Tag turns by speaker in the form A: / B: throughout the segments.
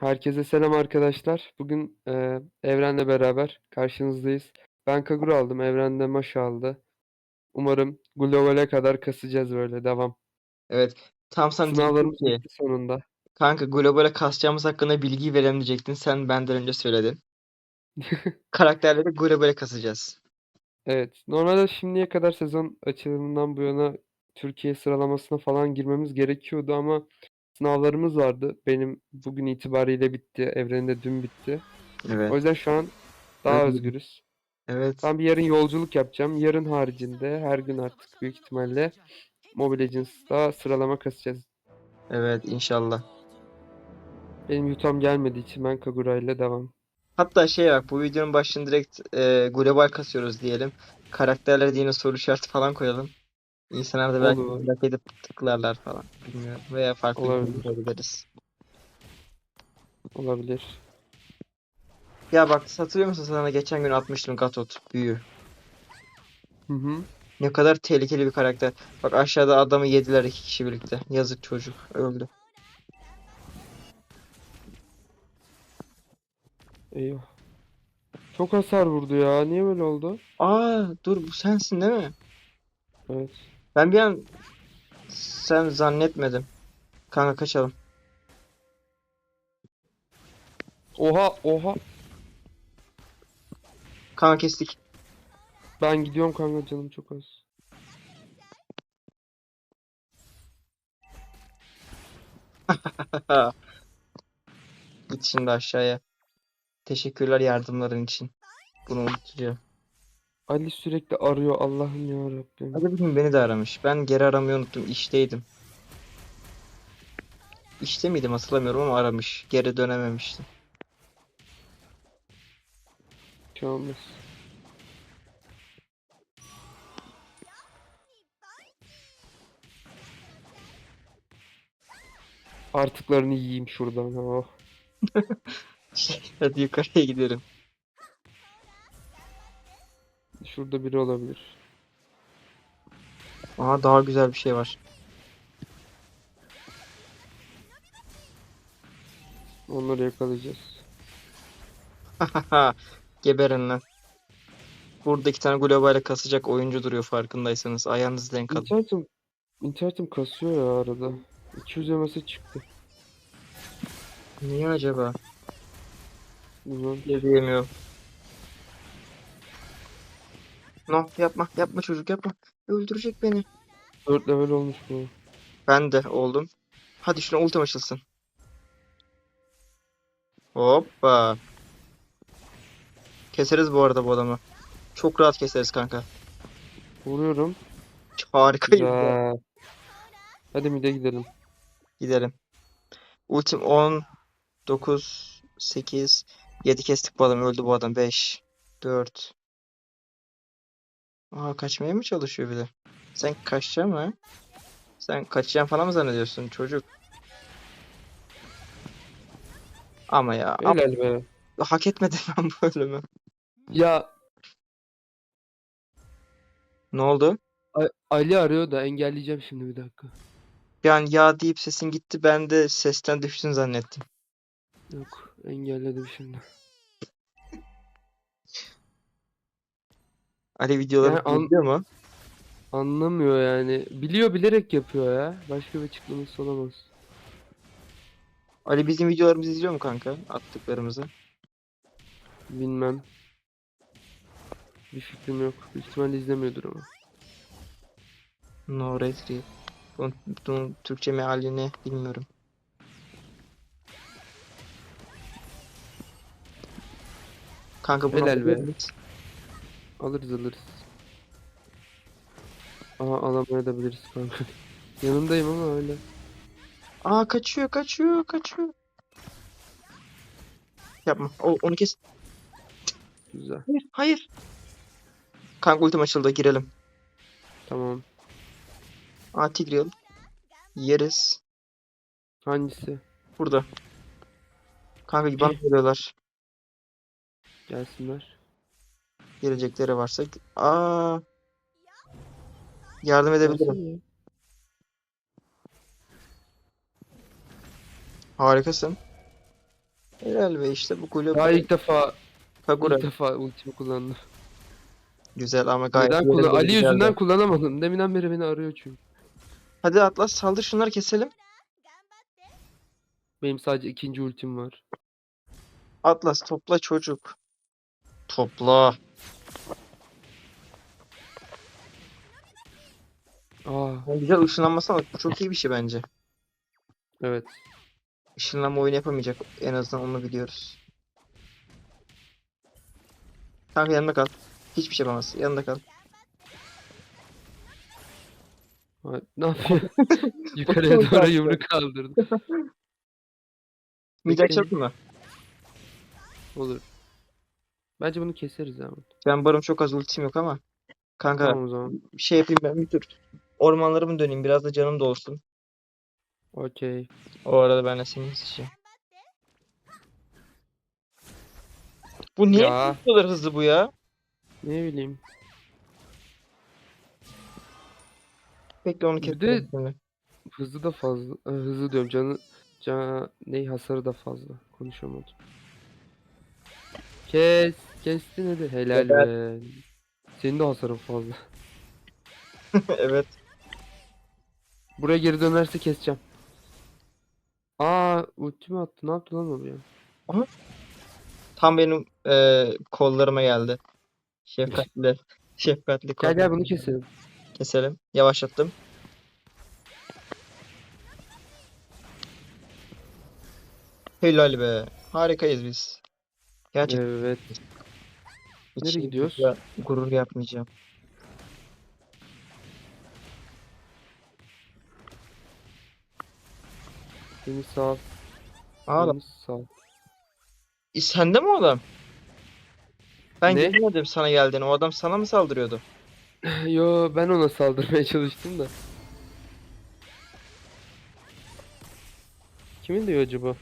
A: Herkese selam arkadaşlar. Bugün e, Evren'le beraber karşınızdayız. Ben Kagura aldım, Evren de Maşa aldı. Umarım globale kadar kasacağız böyle devam.
B: Evet. Tam sana
A: Sınavlarımız
B: ki
A: sonunda.
B: kanka globale kasacağımız hakkında bilgi verelim diyecektin. Sen benden önce söyledin. Karakterleri globale kasacağız.
A: Evet. Normalde şimdiye kadar sezon açılımından bu yana Türkiye sıralamasına falan girmemiz gerekiyordu ama sınavlarımız vardı. Benim bugün itibariyle bitti. Evren'in de dün bitti. O
B: Evet.
A: yüzden şu an daha
B: Evet.
A: özgürüz.
B: Evet.
A: Ben bir yarın yolculuk yapacağım. Yarın haricinde her gün artık büyük ihtimalle Mobile Legends'da sıralama kasacağız.
B: Evet inşallah.
A: Benim yutam gelmediği için ben Kagura ile devam.
B: Hatta şey bak bu videonun başını direkt e, global kasıyoruz diyelim. Karakterlere yine soru işareti falan koyalım. İnsanlar da belki
A: Olur.
B: merak edip tıklarlar falan. Bilmiyorum. Veya farklı
A: Olabilir.
B: bir yapabiliriz.
A: Olabilir.
B: Ya bak hatırlıyor musun sana geçen gün atmıştım Gatot büyü.
A: Hı hı.
B: Ne kadar tehlikeli bir karakter. Bak aşağıda adamı yediler iki kişi birlikte. Yazık çocuk öldü.
A: Eyvah. Çok hasar vurdu ya. Niye böyle oldu?
B: Aa dur bu sensin değil mi?
A: Evet.
B: Ben bir an sen zannetmedim. Kanka kaçalım.
A: Oha oha.
B: Kanka kestik.
A: Ben gidiyorum kanka canım çok az.
B: Git şimdi aşağıya. Teşekkürler yardımların için. Bunu unutacağım.
A: Ali sürekli arıyor Allah'ım ya Rabbim.
B: Hadi bugün beni de aramış. Ben geri aramayı unuttum. İşteydim. İşte miydim hatırlamıyorum ama aramış. Geri dönememiştim.
A: Olmaz. Artıklarını yiyeyim şuradan. Oh.
B: Hadi yukarıya gidelim.
A: Şurada biri olabilir.
B: Aha daha güzel bir şey var.
A: Onları yakalayacağız.
B: Geberin lan. Burada iki tane globale kasacak oyuncu duruyor farkındaysanız. Ayağınızı denk alın.
A: İnternetim, internetim kasıyor ya arada. 200 MS çıktı.
B: Niye acaba?
A: Bilmem.
B: Diyemiyorum. No yapma yapma çocuk yapma. Öldürecek beni.
A: 4 level olmuş bu.
B: Ben de oldum. Hadi şuna ultim açılsın. Hoppa. Keseriz bu arada bu adamı. Çok rahat keseriz kanka.
A: Vuruyorum.
B: Harikayız ya.
A: Güzel. Hadi mid'e gidelim.
B: Gidelim. Ultim 10, 9, 8, 7 kestik bu adamı. Öldü bu adam. 5, 4. Aa kaçmaya mı çalışıyor bir de? Sen kaçacaksın mı? Sen kaçacağım falan mı zannediyorsun çocuk? Ama ya
A: Helal be.
B: hak etmedim ben bu ölümü.
A: Ya
B: Ne oldu?
A: A- Ali arıyor da engelleyeceğim şimdi bir dakika.
B: Yani ya deyip sesin gitti ben de sesten düştün zannettim.
A: Yok engelledim şimdi.
B: Ali videoları
A: Yani an-
B: izliyor mu?
A: Anlamıyor yani. Biliyor bilerek yapıyor ya. Başka bir açıklaması olamaz.
B: Ali bizim videolarımızı izliyor mu kanka? Attıklarımızı.
A: Bilmem. Bir fikrim yok. Büyük ihtimalle izlemiyordur ama.
B: No Retri. Bunun, bunun Türkçe mealini bilmiyorum. Kanka bunu
A: Helal be.
B: alabilir miyiz?
A: Alırız alırız. Aha alamayabiliriz kanka. Yanındayım ama öyle.
B: Aa kaçıyor kaçıyor kaçıyor. Yapma. O, onu kes.
A: Güzel.
B: Hayır hayır. Kanka ultim açıldı girelim.
A: Tamam.
B: Aa Tigreal. Yeriz.
A: Hangisi?
B: Burada. Kanka bana geliyorlar.
A: Gelsinler.
B: Gelecekleri varsa. Aa. Yardım edebilirim. Harikasın. Helal be işte bu kulüp
A: Daha ilk defa
B: Kagura.
A: ilk defa ultimi kullandım.
B: Güzel ama gayet
A: Neden kullan- Ali yüzünden kullanamadım. Deminden beri beni arıyor çünkü.
B: Hadi Atlas saldır şunları keselim.
A: Benim sadece ikinci ultim var.
B: Atlas topla çocuk. Topla.
A: Aa
B: Güzel ışınlanması ama çok iyi bir şey bence.
A: evet.
B: Işınlanma oyunu yapamayacak. En azından onu biliyoruz. Kanka yanında kal. Hiçbir şey yapamaz. Yanında kal.
A: Ha, Ne yapıyor? Yukarıya doğru yumruk kaldırdı.
B: Mid
A: Bekleyin.
B: açalım mı?
A: Olur. Bence bunu keseriz ama.
B: Ben barım çok az ultim yok ama. Kanka
A: Tamam o zaman.
B: şey yapayım ben bir tur. Ormanlarımı döneyim. Biraz da canım dolsun.
A: Okey.
B: O arada ben de seni izleyeceğim. Bu niye
A: Ya.
B: bu kadar hızlı bu ya?
A: Ne bileyim.
B: Bekle onu
A: Bir
B: keselim
A: de-
B: şimdi.
A: Hızı da fazla. e, Hızlı diyorum. Canı can ne hasarı da fazla. Konuşamadım. Kes. Kestin hadi. Helal be. Senin de hasarın fazla.
B: Evet.
A: Buraya geri dönerse keseceğim. Aa ultimi attı. Ne yaptı lan o ya?
B: Tam benim eee, kollarıma geldi. Şefkatli. Şefkatli
A: Gel
B: kollarıma
A: gel bunu keselim.
B: Keselim. Yavaşlattım. Helal be. Harikayız biz. Gerçekten
A: Evet. Nereye
B: şey-
A: gidiyoruz?
B: ya- gurur yapmayacağım.
A: Beni sağ.
B: Aa,
A: Beni sağ.
B: e, sende mi o adam? Ben
A: Ne?
B: görmedim sana geldiğini. O adam sana mı saldırıyordu?
A: Yo ben ona saldırmaya çalıştım da. Kimin diyor acaba?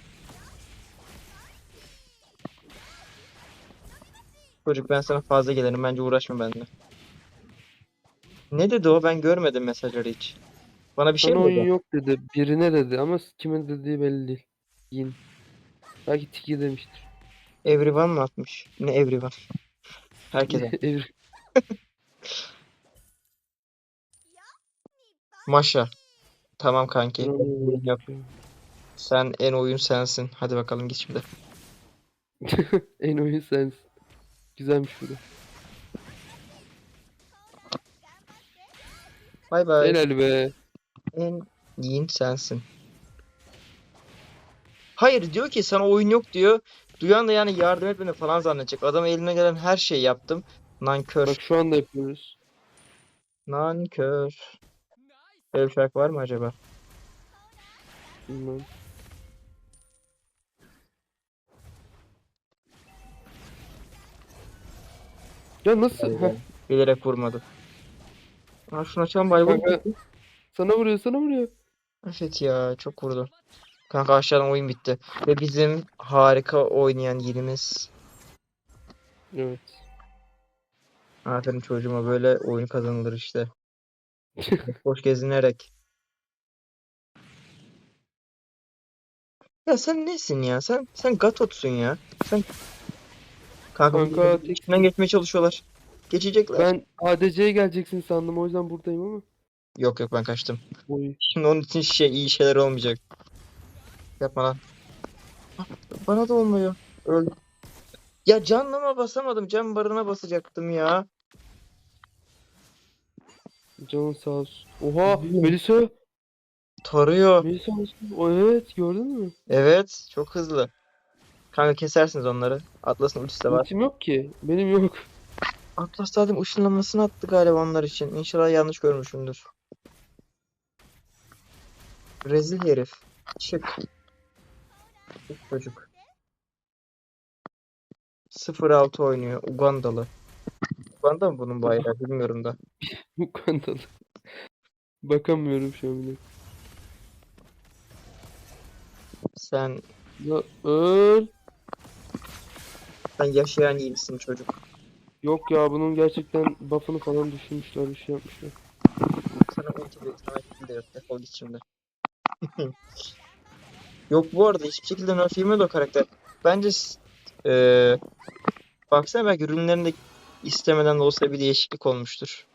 B: Çocuk ben sana fazla gelirim. Bence uğraşma benimle. Ne dedi o? Ben görmedim mesajları hiç. Bana bir şey
A: Sana
B: mi
A: oyun
B: dedi?
A: yok dedi. Birine dedi ama kime dediği belli değil. Yin. Belki Tiki demiştir.
B: Everyone mı atmış? Ne everyone? Herkese.
A: Evri-
B: Maşa. Tamam kanki.
A: Tamam.
B: Yok. Sen en oyun sensin. Hadi bakalım git şimdi.
A: en oyun sensin. Güzelmiş bu da.
B: Bay bay.
A: Helal be.
B: En yiyin sensin. Hayır diyor ki sana oyun yok diyor. Duyan da yani yardım etmeni falan zannedecek. Adam eline gelen her şeyi yaptım. Nankör.
A: Bak şu anda yapıyoruz.
B: Nankör. Böyle bir şarkı var mı acaba?
A: Bilmem. Ya nasıl? Heh,
B: Bilerek vurmadı. Aa şunu açalım bay bay.
A: kanka, sana vuruyor sana vuruyor.
B: Evet ya çok vurdu. Kanka aşağıdan oyun bitti. Ve bizim harika oynayan yerimiz.
A: Evet.
B: Aferin çocuğuma böyle oyun kazanılır işte. Boş gezinerek. Ya sen nesin ya? Sen sen Gatot'sun ya. Sen Kanka,
A: Kanka,
B: içinden geçmeye çalışıyorlar. Geçecekler.
A: Ben ADC'ye geleceksin sandım o yüzden buradayım ama.
B: Yok yok ben kaçtım.
A: Oy.
B: Şimdi onun için şey iyi şeyler olmayacak. Yapma lan. Bana da olmuyor. Öldüm. Ya canlama basamadım. Can barına basacaktım ya.
A: Canın sağ olsun. Oha
B: Bilmiyorum.
A: Melisa.
B: Tarıyor.
A: Melisa olsun. O evet gördün mü?
B: Evet. Çok hızlı. Kanka kesersiniz onları. Atlas'ın ultisi de var.
A: Ultim yok ki. Benim yok.
B: Atlas zaten ışınlanmasını attı galiba onlar için. İnşallah yanlış görmüşümdür. Rezil herif. Çık. Çık çocuk. 0-6 oynuyor. Ugandalı. Uganda mı bunun bayrağı bilmiyorum da.
A: Bu kandalı. Bakamıyorum şu an bile.
B: Sen
A: Ya öl.
B: Sen yaşayan iyi misin çocuk?
A: Yok ya bunun gerçekten buff'ını falan düşünmüşler bir şey yapmışlar.
B: Sana sana kill de yok. Defol git şimdi. Yok bu arada hiçbir şekilde nerf yemedi o karakter. bence eee baksana belki ürünlerinde istemeden de olsa bir değişiklik olmuştur.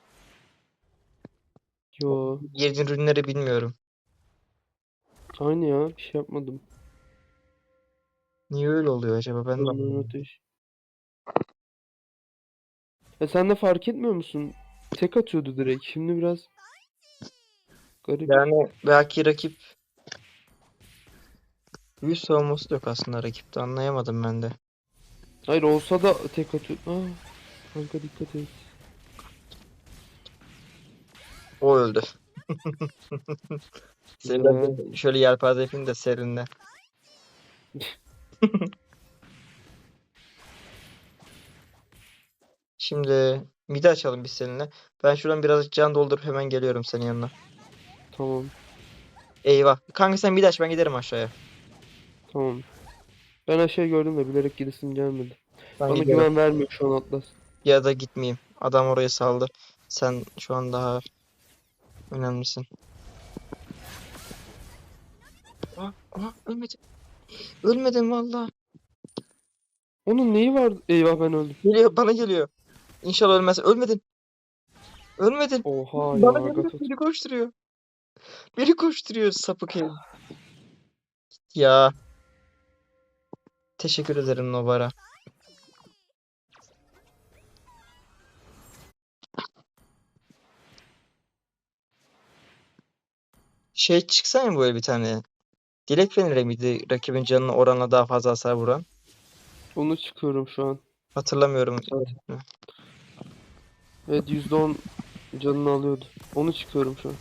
A: Yo.
B: Girdiğin ürünleri bilmiyorum.
A: Aynı ya. Bir şey yapmadım.
B: Niye öyle oluyor acaba? Ben de anlamadım.
A: ateş. Ya sen de fark etmiyor musun? Tek atıyordu direkt. Şimdi biraz garip.
B: Yani belki rakip büyü savunması da yok aslında rakipte. Anlayamadım ben de.
A: Hayır olsa da tek atıyor. Aa, kanka dikkat et.
B: O öldü. De şöyle yelpaze yapayım da serinle. Şimdi midi açalım biz seninle. Ben şuradan birazcık can doldurup hemen geliyorum senin yanına.
A: Tamam.
B: Eyvah. Kanka sen midi aç ben giderim aşağıya.
A: Tamam. Ben aşağı gördüm de bilerek gidesim gelmedi.
B: Ben
A: Bana
B: gidiyorum.
A: güven vermiyor şu an Atlas.
B: Ya da gitmeyeyim. Adam orayı saldı. Sen şu an daha önemlisin. Aa, aa, ölmedim. Ölmedim valla.
A: Onun neyi var? Eyvah ben öldüm.
B: Geliyor bana geliyor. İnşallah ölmez. Ölmedin. Ölmedin.
A: Oha ya
B: Bana geliyor.
A: Gatot.
B: Biri koşturuyor. Biri koşturuyor sapık herif. Ya. Teşekkür ederim Novara. Şey çıksana mı böyle bir tane? Dilek Feneri miydi rakibin canına oranla daha fazla hasar vuran?
A: Onu çıkıyorum şu an.
B: Hatırlamıyorum.
A: Evet %10 canını alıyordu. Onu çıkıyorum şu an.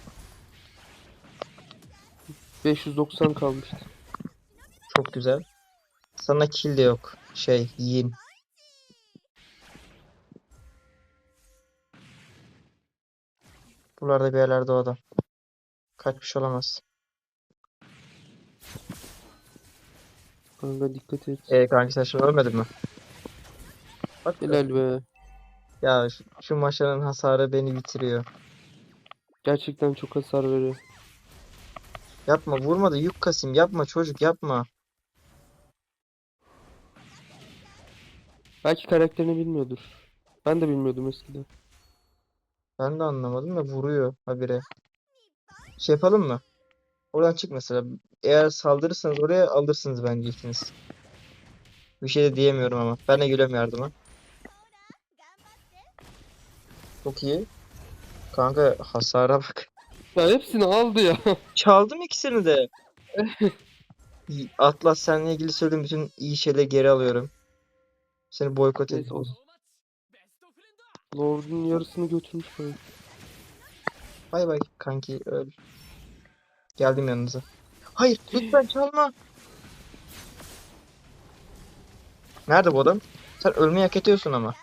A: 590 kalmıştı.
B: Çok güzel. Sana kill de yok. Şey, Yin. Buralarda bir yerlerde o adam. Kaçmış olamaz.
A: Kanka dikkat et.
B: Ee kanki sen şimdi ölmedin mi? Bak
A: Helal be.
B: Ya şu, şu maşanın hasarı beni bitiriyor.
A: Gerçekten çok hasar veriyor.
B: Yapma vurma da yük kasayım. Yapma çocuk yapma.
A: Belki karakterini bilmiyordur. Ben de bilmiyordum eskiden.
B: Ben de anlamadım da vuruyor habire. Şey yapalım mı? Oradan çık mesela. Eğer saldırırsanız oraya alırsınız bence ikiniz. Bir şey de diyemiyorum ama. Ben de geliyorum yardıma. Çok iyi. Kanka hasara bak.
A: Ya hepsini aldı ya.
B: Çaldım ikisini de. Atlas seninle ilgili söylediğim bütün iyi şeyleri geri alıyorum. Seni boykot
A: olsun. Lord'un yarısını götürmüş böyle.
B: Bay bay kanki öl. Geldim yanınıza. Hayır lütfen çalma. Nerede bu adam? Sen ölmeyi hak ediyorsun ama.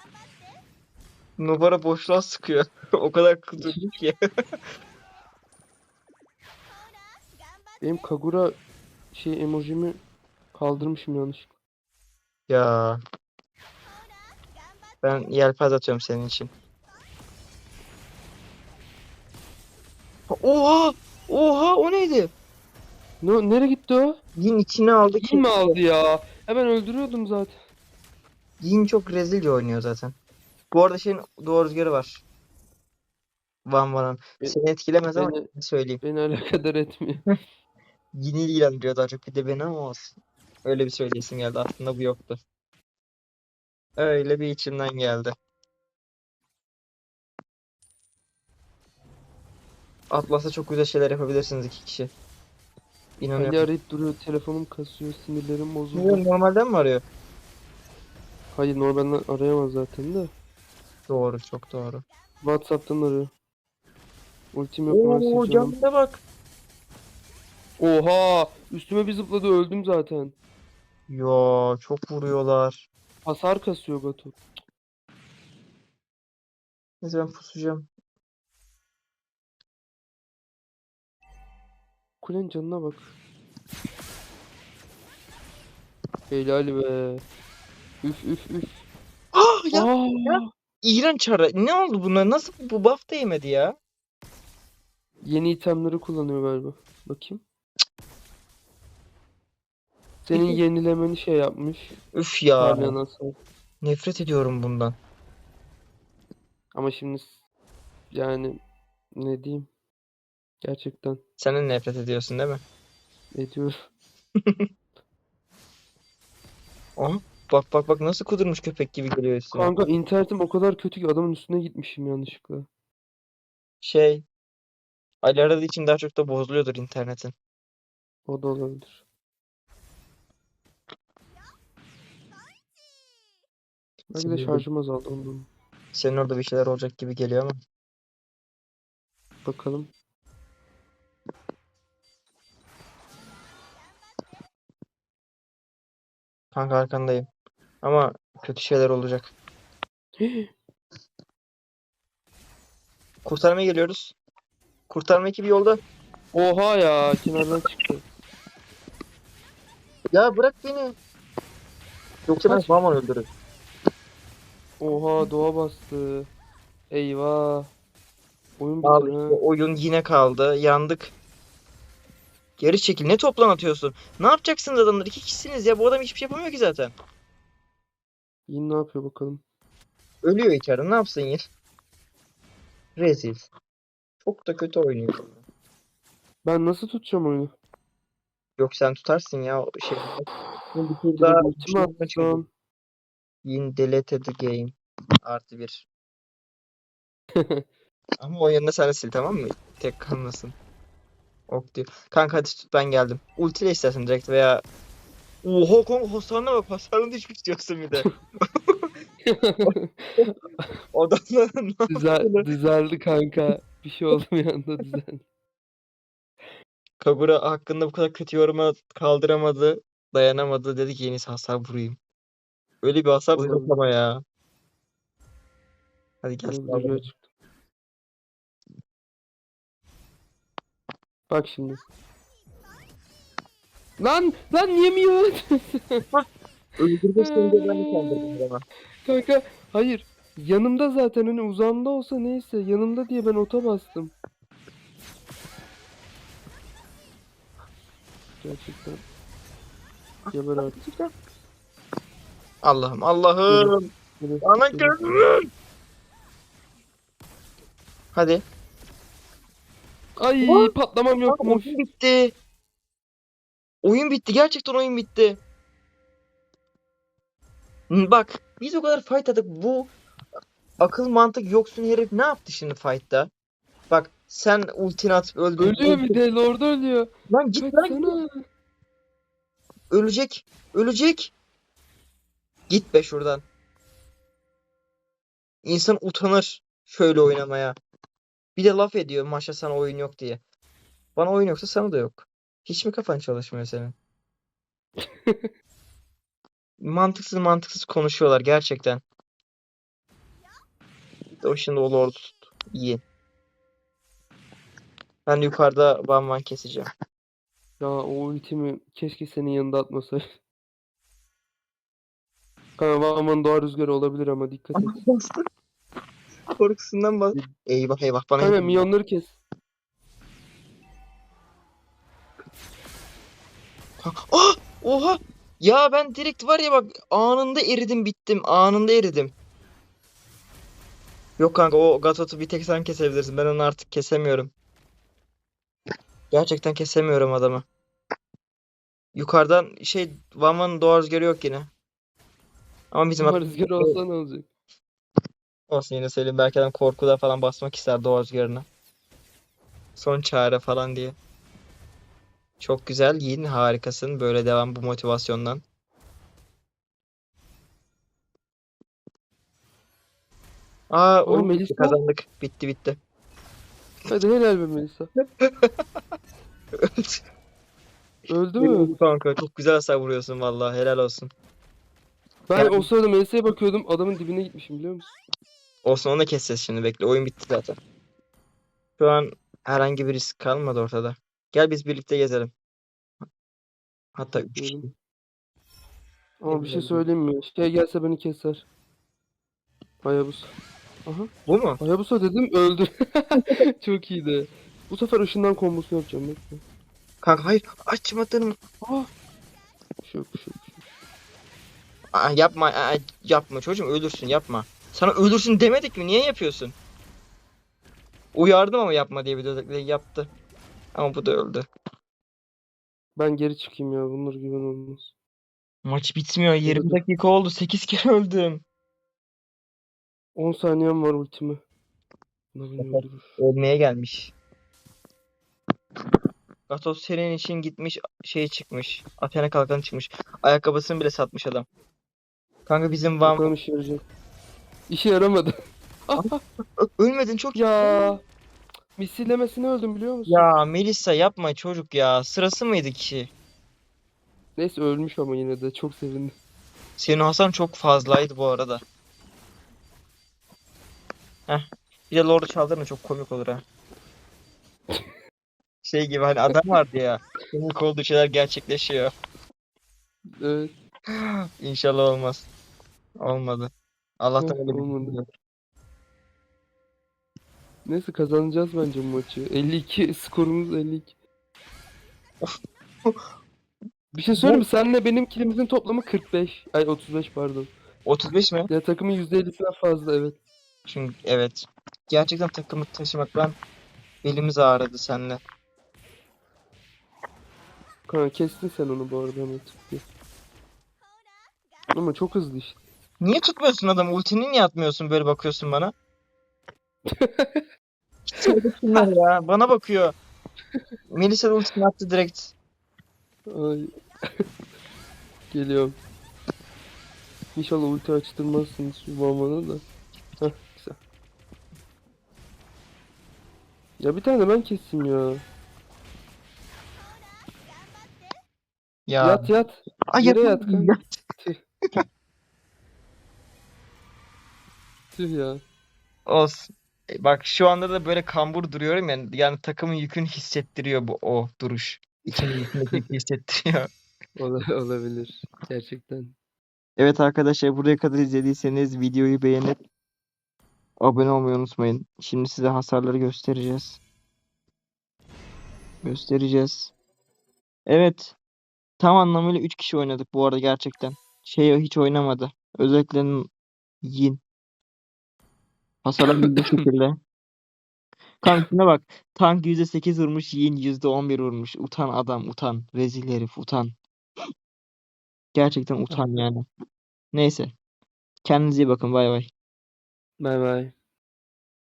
B: Nubara boşluğa sıkıyor. o kadar kızdırmış ki.
A: Benim Kagura şey emojimi kaldırmışım yanlışlıkla.
B: ya. Ben yelpaz atıyorum senin için. Oha! Oha o neydi?
A: Ne, nereye gitti o?
B: Yin içine aldı
A: Kim mi aldı ya? Hemen öldürüyordum zaten.
B: Yin çok rezilce oynuyor zaten. Bu arada şeyin doğru rüzgarı var. Van Van'ın. Seni etkilemez ama
A: Beni,
B: söyleyeyim.
A: beni alakadar etmiyor.
B: Yin'i ilgilendiriyor daha çok bir de beni ama olsun. Öyle bir söyleyesim geldi. Aslında bu yoktu. Öyle bir içimden geldi. Atlas'ta çok güzel şeyler yapabilirsiniz iki kişi. İnanıyorum.
A: Ali arayıp duruyor. Telefonum kasıyor. Sinirlerim bozuldu.
B: Bilmiyorum, Normalden mi arıyor?
A: Hayır normalden arayamaz zaten de.
B: Doğru, çok doğru.
A: Whatsapp'tan arıyor. Ultim yok maalesef
B: Oo,
A: canım.
B: canına bak.
A: Oha! Üstüme bir zıpladı öldüm zaten.
B: Yo, çok vuruyorlar.
A: Hasar kasıyor Gato.
B: Neyse ben pusacağım.
A: Kulenin canına bak. Helal be. Üf üf üf.
B: Ah ya,
A: Aa!
B: İğrenç ara. Ne oldu buna? Nasıl bu buff değmedi ya?
A: Yeni itemleri kullanıyor galiba. Bakayım. Senin yenilemeni şey yapmış.
B: Üf ya. Nefret ediyorum bundan.
A: Ama şimdi yani ne diyeyim? Gerçekten
B: Sen de nefret ediyorsun değil mi?
A: ediyor.
B: Aha. Bak bak bak nasıl kudurmuş köpek gibi geliyor üstüne.
A: Kanka internetim o kadar kötü ki adamın üstüne gitmişim yanlışlıkla.
B: Şey. Ali aradığı için daha çok da bozuluyordur internetin.
A: O da olabilir. Belki de
B: Senin,
A: şarjım azaldı ondan.
B: senin orada bir şeyler olacak gibi geliyor ama.
A: Bakalım.
B: Kanka arkandayım. Ama kötü şeyler olacak. Kurtarmaya geliyoruz. Kurtarma ekibi yolda.
A: Oha ya kenardan çıktı.
B: Ya bırak beni. Yoksa ben
A: Kaç.
B: Mahmut öldürürüm.
A: Oha doğa bastı. Eyvah. Oyun ha.
B: oyun yine kaldı. Yandık. Geri çekil. Ne toplan atıyorsun? Ne yapacaksınız adamlar? İki kişisiniz ya. Bu adam hiçbir şey yapamıyor ki zaten.
A: Yin ne yapıyor bakalım.
B: Ölüyor içeride. Ne yapsın ya? Rezil. Çok da kötü oynuyor.
A: Ben nasıl tutacağım oyunu?
B: Yok sen tutarsın ya o şey. Daha
A: ultimi.
B: Yin deleted game. Artı bir. Ama oyunda sen de sil tamam mı? Tek kalmasın. Ok diyor. Kanka hadi tut ben geldim. Ultiyle istersen direkt veya Oha kanka hasarına bak hasarını düşmüş diyorsun bir de. Adamların ne
A: Düzel, düzeldi kanka. Bir şey oldu bir anda düzeldi.
B: Kagura hakkında bu kadar kötü yoruma kaldıramadı. Dayanamadı. Dedi ki en iyisi hasar vurayım. Öyle bir hasar yok ama ya. Hadi gel.
A: Bak şimdi. Lan lan yemiyor.
B: Diye ben de kandırdım ama.
A: Kanka hayır. Yanımda zaten hani uzağımda olsa neyse yanımda diye ben ota bastım. Gerçekten. Geber artık.
B: Allah'ım Allah'ım.
A: Böyle-
B: Ana gönlüm. Hadi.
A: Ay patlamam yokmuş.
B: Oyun bitti. Oyun bitti. Gerçekten oyun bitti. Bak biz o kadar fight attık. Bu akıl mantık yoksun herif ne yaptı şimdi fight'ta? Bak sen ultini atıp öldün.
A: Ölüyor bir de Lord ölüyor.
B: Lan git lan. Ölecek. Ölecek. Git be şuradan. İnsan utanır şöyle oynamaya. Bir de laf ediyor maçta sana oyun yok diye. Bana oyun yoksa sana da yok. Hiç mi kafan çalışmıyor senin? Mantıksız mantıksız konuşuyorlar gerçekten. O şimdi o tuttu. İyi. Ben yukarıda Van Van keseceğim.
A: Ya o ultimi keşke senin yanında atmasaydı. Kanka aman doğa rüzgarı olabilir ama dikkat et.
B: Korkusundan bas. Eyvah eyvah bana gidiyor.
A: milyonları kes.
B: Ah! Oha! Ya ben direkt var ya bak anında eridim bittim. Anında eridim. Yok kanka o Gatot'u bir tek sen kesebilirsin. Ben onu artık kesemiyorum. Gerçekten kesemiyorum adamı. Yukarıdan şey Vaman'ın doğa rüzgarı yok yine. Ama bizim at-
A: rüzgarı olsa ne olacak?
B: olsun yine söyleyeyim. Belki adam korkuda falan basmak ister doğa rüzgarına. Son çare falan diye. Çok güzel Yin harikasın. Böyle devam bu motivasyondan. Aa
A: Oo,
B: oyun bitti,
A: Melisa.
B: kazandık. Bitti bitti.
A: Hadi helal be Melisa. Öldü mü?
B: Kanka çok güzel hasar vuruyorsun vallahi helal olsun.
A: Ben o sırada Melisa'ya bakıyordum adamın dibine gitmişim biliyor musun?
B: Olsun onu da keseceğiz şimdi bekle. Oyun bitti zaten. Şu an herhangi bir risk kalmadı ortada. Gel biz birlikte gezelim. Hatta üç kişi.
A: Ama bir şey söyleyeyim mi? Şey gelse beni keser. Hayabusa. Aha.
B: Bu mu?
A: Hayabusa dedim öldü. Çok iyiydi. Bu sefer ışından kombosunu yapacağım bekle.
B: Kanka hayır açmadın.
A: Ah! şey yok.
B: Aa, yapma, aa, yapma çocuğum ölürsün yapma. Sana ölürsün demedik mi? Niye yapıyorsun? Uyardım ama yapma diye bir de özellikle yaptı. Ama bu da öldü.
A: Ben geri çıkayım ya. Bunlar güven olmaz.
B: Maç bitmiyor. 20
A: Öldü.
B: dakika oldu. 8 kere öldüm.
A: 10 saniyem var öldürür.
B: Ölmeye gelmiş. Gatos senin için gitmiş şey çıkmış. Athena kalkanı çıkmış. Ayakkabısını bile satmış adam. Kanka bizim Van
A: Bakalım işe yarayacak. İşe yaramadı.
B: Ölmedin çok
A: ya. Misillemesine öldüm biliyor musun?
B: Ya Melisa yapma çocuk ya. Sırası mıydı ki?
A: Neyse ölmüş ama yine de çok sevindim.
B: Senin Hasan çok fazlaydı bu arada. Heh. Bir de Lord'u çaldırma çok komik olur ha. Şey gibi hani adam vardı ya. Komik olduğu şeyler gerçekleşiyor.
A: Evet.
B: İnşallah olmaz. Olmadı. Allah'tan öyle bir
A: olmadı. Neyse kazanacağız bence bu maçı. 52 skorumuz 52. Bir şey söyleyeyim mi? Senle benim kilimizin toplamı 45. Ay 35 pardon.
B: 35 mi?
A: Ya takımın %50'sinden fazla evet.
B: Çünkü evet. Gerçekten takımı taşımaktan belimiz ağrıdı seninle.
A: Kanka kestin sen onu bu arada tık diye. Ama çok hızlı işte.
B: Niye tutmuyorsun adam? Ultini niye atmıyorsun böyle bakıyorsun bana? Söyle şunlar ya. Bana bakıyor. Melisa da ultini attı direkt.
A: Ay. Geliyorum. İnşallah ulti açtırmazsınız şu bana da. Heh güzel. Ya bir tane ben keseyim ya.
B: Ya.
A: Yat yat.
B: Ay,
A: yere
B: yat-
A: yat kanka. Tüh ya.
B: Olsun. Bak şu anda da böyle kambur duruyorum yani. Yani takımın yükünü hissettiriyor bu o duruş. İçimin yükünü hissettiriyor.
A: Ola- olabilir. Gerçekten.
B: Evet arkadaşlar buraya kadar izlediyseniz videoyu beğenip abone olmayı unutmayın. Şimdi size hasarları göstereceğiz. Göstereceğiz. Evet. Tam anlamıyla 3 kişi oynadık bu arada gerçekten. Şey hiç oynamadı. Özellikle Yin. Hasarlar bu şekilde. Kanka şuna bak. Tank %8 vurmuş, Yin %11 vurmuş. Utan adam, utan. Rezil herif, utan. Gerçekten utan yani. Neyse. Kendinize iyi bakın. Bay bay.
A: Bay bay.